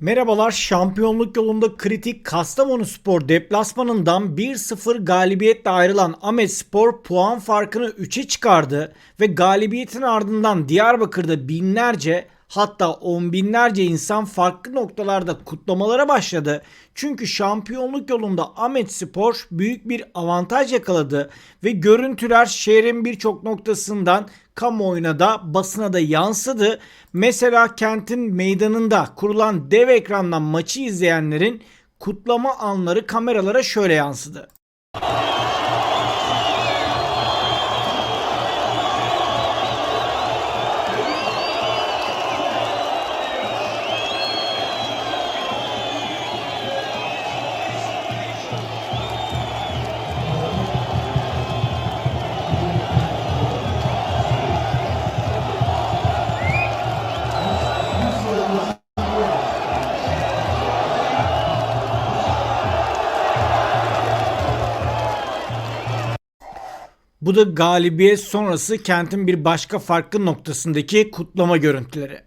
Merhabalar, şampiyonluk yolunda kritik Kastamonu Spor deplasmanından 1-0 galibiyetle ayrılan Ahmet Spor puan farkını 3'e çıkardı ve galibiyetin ardından Diyarbakır'da binlerce hatta on binlerce insan farklı noktalarda kutlamalara başladı. Çünkü şampiyonluk yolunda Ahmet Spor büyük bir avantaj yakaladı ve görüntüler şehrin birçok noktasından kamuoyuna da basına da yansıdı. Mesela kentin meydanında kurulan dev ekrandan maçı izleyenlerin kutlama anları kameralara şöyle yansıdı. Bu da galibiyet sonrası kentin bir başka farklı noktasındaki kutlama görüntüleri.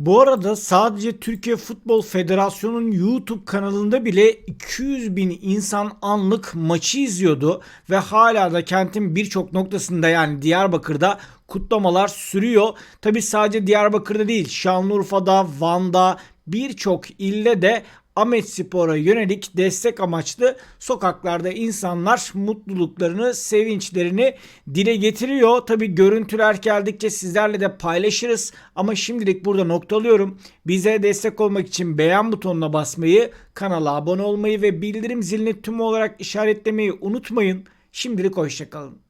Bu arada sadece Türkiye Futbol Federasyonu'nun YouTube kanalında bile 200 bin insan anlık maçı izliyordu ve hala da kentin birçok noktasında yani Diyarbakır'da kutlamalar sürüyor. Tabi sadece Diyarbakır'da değil Şanlıurfa'da, Van'da birçok ilde de Ahmet Spor'a yönelik destek amaçlı sokaklarda insanlar mutluluklarını, sevinçlerini dile getiriyor. Tabi görüntüler geldikçe sizlerle de paylaşırız ama şimdilik burada noktalıyorum. Bize destek olmak için beğen butonuna basmayı, kanala abone olmayı ve bildirim zilini tüm olarak işaretlemeyi unutmayın. Şimdilik hoşçakalın.